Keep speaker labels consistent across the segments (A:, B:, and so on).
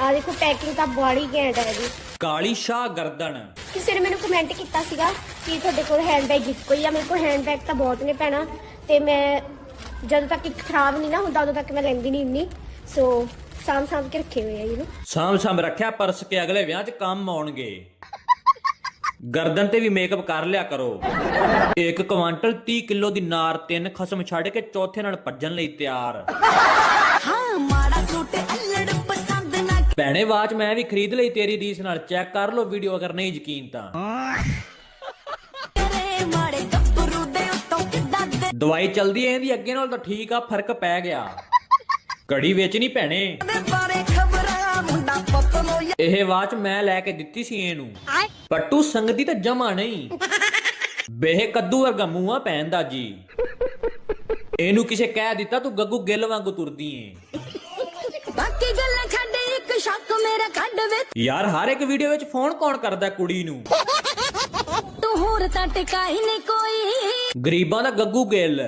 A: ਆ ਦੇਖੋ ਪੈਕਿੰਗ ਤਾਂ ਬੜੀ ਘੈਂਟ ਹੈ ਜੀ।
B: ਕਾਲੀ ਸ਼ਾਹ ਗਰਦਨ।
A: ਕਿਸੇ ਨੇ ਮੈਨੂੰ ਕਮੈਂਟ ਕੀਤਾ ਸੀਗਾ ਕਿ ਤੁਹਾਡੇ ਕੋਲ ਹੈਂਡਬੈਗ ਗਿਫਟ ਕੋਈ ਆ। ਮੇਰੇ ਕੋਲ ਹੈਂਡਬੈਗ ਤਾਂ ਬਹੁਤ ਨੇ ਭੈਣਾ। ਤੇ ਮੈਂ ਜਦੋਂ ਤੱਕ ਇੱਕ ਖਰਾਬ ਨਹੀਂ ਨਾ ਹੁੰਦਾ ਉਦੋਂ ਤੱਕ ਮੈਂ ਲੈਂਦੀ ਨਹੀਂ ਇੰਨੀ ਸੋ ਸਾਂਭ ਸਾਂਭ ਕੇ ਰੱਖੇ ਹੋਏ ਆ ਇਹਨੂੰ।
B: ਸਾਂਭ ਸਾਂਭ ਰੱਖਿਆ ਪਰਸ ਕੇ ਅਗਲੇ ਵਿਆਹ 'ਚ ਕੰਮ ਆਉਣਗੇ। ਗਰਦਨ ਤੇ ਵੀ ਮੇਕਅਪ ਕਰ ਲਿਆ ਕਰੋ। 1 ਕੁਆਂਟਲ 30 ਕਿਲੋ ਦੀ ਨਾਰ ਤਿੰਨ ਖਸਮ ਛੱਡ ਕੇ ਚੌਥੇ ਨਾਲ ਭੱਜਣ ਲਈ ਤਿਆਰ।
C: ਹਾਂ ਮਾੜਾ ਸੂਟ ਅਲੜ
B: ਭੈਣੇ, ਵਾਚ ਮੈਂ ਵੀ ਖਰੀਦ ਲਈ ਤੇਰੀ ਰੀਸ ਨਾਲ। ਚੈੱਕ ਕਰ ਲਓ ਵੀਡੀਓ, ਅਗਰ ਨਹੀਂ ਯਕੀਨ ਤਾਂ। ਦਵਾਈ ਚਲਦੀ ਐ ਇਹਦੀ ਅੱਗੇ ਨਾਲ ਤਾਂ ਠੀਕ ਆ, ਫ਼ਰਕ ਪੈ ਗਿਆ। ਕੜੀ ਵੇਚਣੀ ਭੈਣੇ। ਇਹ ਵਾਚ ਮੈਂ ਲੈ ਕੇ ਦਿੱਤੀ ਸੀ ਇਹਨੂੰ। ਪੱਟੂ, ਸੰਗਦੀ ਤਾਂ ਜਮਾ ਨਹੀਂ। ਬੇਹ ਕੱਦੂ ਵਰਗਾ ਮੂੰਹਾਂ ਪੈਂਦਾ ਜੀ। ਇਹਨੂੰ ਕਿਸੇ ਕਹਿ ਦਿੱਤਾ, ਤੂੰ ਗੱਗੂ ਗਿੱਲ ਵਾਂਗੂ ਤੁਰਦੀ ਏ
C: ਬਾਕੀ ਗੱਲਾਂ ਸ਼ੱਕ ਮੇਰਾ ਕੱਢ ਵੇ
B: ਯਾਰ ਹਰ ਇੱਕ ਵੀਡੀਓ ਵਿੱਚ ਫੋਨ ਕੌਣ ਕਰਦਾ ਕੁੜੀ ਨੂੰ?
C: ਤੂੰ ਹੋਰ ਤਾਂ ਟਿਕਾਈ ਨਹੀਂ ਕੋਈ।
B: ਗਰੀਬਾਂ ਦਾ ਗੱਗੂ ਗਿੱਲ।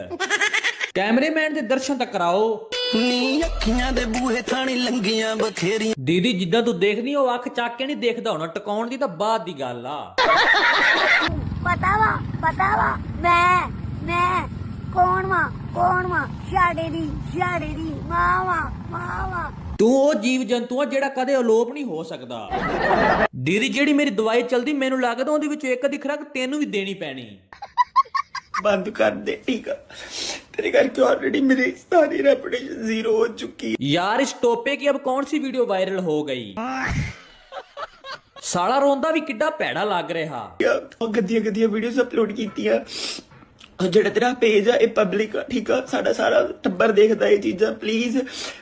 B: ਕੈਮਰੇਮੈਨ ਦੇ ਦਰਸ਼ਨ ਤਾਂ ਕਰਾਓ।
D: ਨੀ ਅੱਖੀਆਂ ਦੇ ਬੂਹੇ ਥਾਣੀ ਲੰਗੀਆਂ ਬਥੇਰੀਆਂ।
B: ਦੀਦੀ ਜਿੱਦਾਂ ਤੂੰ ਦੇਖਦੀ ਉਹ ਅੱਖ ਚੱਕ ਕੇ ਨਹੀਂ ਦੇਖਦਾ ਹੋਣਾ। ਟਿਕਾਉਣ ਦੀ ਤਾਂ ਬਾਅਦ ਦੀ ਗੱਲ ਆ।
A: ਪਤਾ ਵਾ ਪਤਾ ਵਾ ਮੈਂ ਮੈਂ ਕੌਣ ਵਾ ਕੌਣ ਵਾ? ਛਾੜੇ ਦੀ ਛਾੜੇ ਦੀ ਮਾਵਾ ਮਾਵਾ
B: ਤੂੰ ਉਹ ਜੀਵ ਜੰਤੂ ਆ ਜਿਹੜਾ ਕਦੇ ਅਲੋਪ ਨਹੀਂ ਹੋ ਸਕਦਾ ਦੀਦੀ ਜਿਹੜੀ ਮੇਰੀ ਦਵਾਈ ਚਲਦੀ ਮੈਨੂੰ ਲੱਗਦਾ ਉਹਦੇ ਵਿੱਚ ਇੱਕ ਦੀ ਖੁਰਾਕ ਤੈਨੂੰ ਵੀ ਦੇਣੀ ਪੈਣੀ
D: ਬੰਦ ਕਰ ਦੇ ਠੀਕ ਆ ਤੇਰੇ ਕਰਕੇ ਆਲਰੇਡੀ ਮੇਰੀ ਸਾਰੀ ਰੈਪੂਟੇਸ਼ਨ ਜ਼ੀਰੋ ਹੋ ਚੁੱਕੀ ਹੈ
B: यार इस टोपे की अब कौन सी वीडियो वायरल हो गई ਸਾਲਾ ਰੋਂਦਾ ਵੀ ਕਿੱਡਾ ਭੈੜਾ ਲੱਗ ਰਿਹਾ
D: ਉਹ ਗੱਦੀਆਂ ਗੱਦੀਆਂ ਵੀਡੀਓਜ਼ ਅਪਲੋਡ ਕੀਤੀਆਂ ਉਹ ਜਿਹੜਾ ਤੇਰਾ ਪੇਜ ਆ ਇਹ ਪਬਲਿਕ ਆ ਠੀਕ ਆ? ਸਾਡਾ ਸਾਰਾ ਟੱਬਰ ਦੇਖਦਾ ਇਹ ਚੀਜ਼ਾਂ। ਪਲੀਜ਼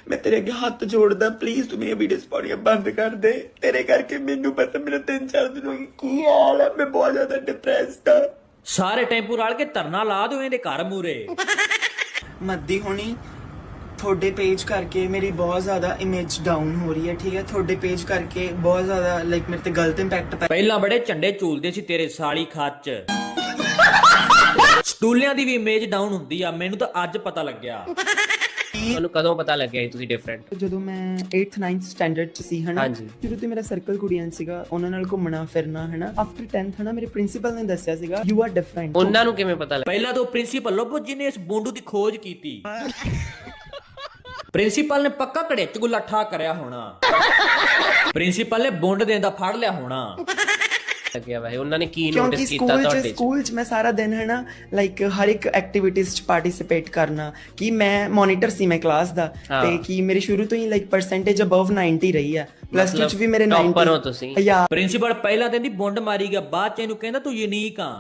D: ਮੈਂ ਤੇਰੇ ਅੱਗੇ ਹੱਥ ਜੋੜਦਾ। ਪਲੀਜ਼ ਤੂੰ ਮੇਰੀਆਂ ਵੀਡੀਓਜ਼ ਪਾਉਣੀਆਂ ਬੰਦ ਕਰ ਦੇ। ਤੇਰੇ ਕਰਕੇ ਮੈਨੂੰ ਪਤਾ ਮੇਰਾ ਤਿੰਨ ਚਾਰ ਦਿਨ ਹੋ ਗਏ ਕੀ ਹਾਲ ਹੈ ਮੈਂ ਬਹੁਤ ਜ਼ਿਆਦਾ ਡਿਪਰੈਸਡ ਆ।
B: ਸਾਰੇ ਟੈਂਪੂ ਰਲ ਕੇ ਧਰਨਾ ਲਾ ਦਿਓ ਇਹਦੇ ਘਰ ਮੂਰੇ
D: ਮੱਦੀ ਹੋਣੀ ਤੁਹਾਡੇ ਪੇਜ ਕਰਕੇ ਮੇਰੀ ਬਹੁਤ ਜ਼ਿਆਦਾ ਇਮੇਜ ਡਾਊਨ ਹੋ ਰਹੀ ਹੈ ਠੀਕ ਹੈ? ਤੁਹਾਡੇ ਪੇਜ ਕਰਕੇ ਬਹੁਤ ਜ਼ਿਆਦਾ ਲਾਈਕ ਮੇਰੇ ਤੇ ਗਲਤ ਇੰਪੈਕਟ ਪੈ
B: ਪਹਿਲਾਂ ਬੜੇ ਝੰਡੇ ਝੂਲਦੇ ਸੀ ਤੇਰੇ ਸਾਲੀ ਖੱਚ। ਸਟੂਲਿਆਂ ਦੀ ਵੀ ਇਮੇਜ ਡਾਊਨ ਹੁੰਦੀ ਆ ਮੈਨੂੰ ਤਾਂ ਅੱਜ ਪਤਾ ਲੱਗਿਆ।
E: ਤੁਹਾਨੂੰ ਕਦੋਂ ਪਤਾ ਲੱਗਿਆ ਸੀ ਤੁਸੀਂ ਡਿਫਰੈਂਟ
D: ਜਦੋਂ ਮੈਂ 8th 9th ਸਟੈਂਡਰਡ ਚ ਸੀ ਹਨਾ। ਸ਼ੁਰੂ ਤੋਂ ਮੇਰਾ ਸਰਕਲ ਕੁੜੀਆਂ ਸੀਗਾ ਉਹਨਾਂ ਨਾਲ ਘੁੰਮਣਾ ਫਿਰਨਾ ਹਨਾ? ਆਫਟਰ 10th ਹਨਾ ਮੇਰੇ ਪ੍ਰਿੰਸੀਪਲ ਨੇ ਦੱਸਿਆ ਸੀਗਾ ਯੂ ਆਰ ਡਿਫਰੈਂਟ
E: ਉਹਨਾਂ ਨੂੰ ਕਿਵੇਂ ਪਤਾ ਲੱਗਿਆ?
B: ਪਹਿਲਾਂ ਤਾਂ ਪ੍ਰਿੰਸੀਪਲ ਲੱਭੋ ਜਿਹਨੇ ਇਸ ਬੋਂਡੂ ਦੀ ਖੋਜ ਕੀਤੀ। ਪ੍ਰਿੰਸੀਪਲ ਨੇ ਪੱਕਾ ਘੜੇਚ ਗੁੱਲਾ ਠਾ ਕਰਿਆ ਹੋਣਾ। ਪ੍ਰਿੰਸੀਪਲ ਨੇ ਬੁੰਡ ਦੇਣ ਦਾ ਫੜ ਲਿਆ ਹੋਣਾ।
E: ਲੱਗਿਆ ਵੈਸੇ ਉਹਨਾਂ ਨੇ ਕੀ ਨੋਟਿਸ ਕੀਤਾ ਤੁਹਾਡੇ ਚ
D: ਸਕੂਲ ਚ ਮੈਂ ਸਾਰਾ ਦਿਨ ਹਨਾ ਲਾਈਕ ਹਰ ਇੱਕ ਐਕਟੀਵਿਟੀਜ਼ ਚ ਪਾਰਟਿਸਿਪੇਟ ਕਰਨਾ ਕਿ ਮੈਂ ਮੋਨੀਟਰ ਸੀ ਮੈਂ ਕਲਾਸ ਦਾ
E: ਹਾਂ।
D: ਤੇ ਕਿ ਮੇਰੀ ਸ਼ੁਰੂ ਤੋਂ ਹੀ ਲਾਈਕ ਪਰਸੈਂਟੇਜ ਅਬਵ 90 ਰਹੀ ਆ ਪਲੱਸ 2 ਚ ਵੀ ਮੇਰੇ 90
E: topper ਹੋ ਤੁਸੀਂ।
D: ਯਾ
B: ਪ੍ਰਿੰਸੀਪਲ ਪਹਿਲਾਂ ਤੇ ਦੀ ਬੁੰਡ ਮਾਰੀ ਗਿਆ ਬਾਅਦ ਚ ਇਹਨੂੰ ਕਹਿੰਦਾ ਤੂੰ ਯੂਨੀਕ ਆ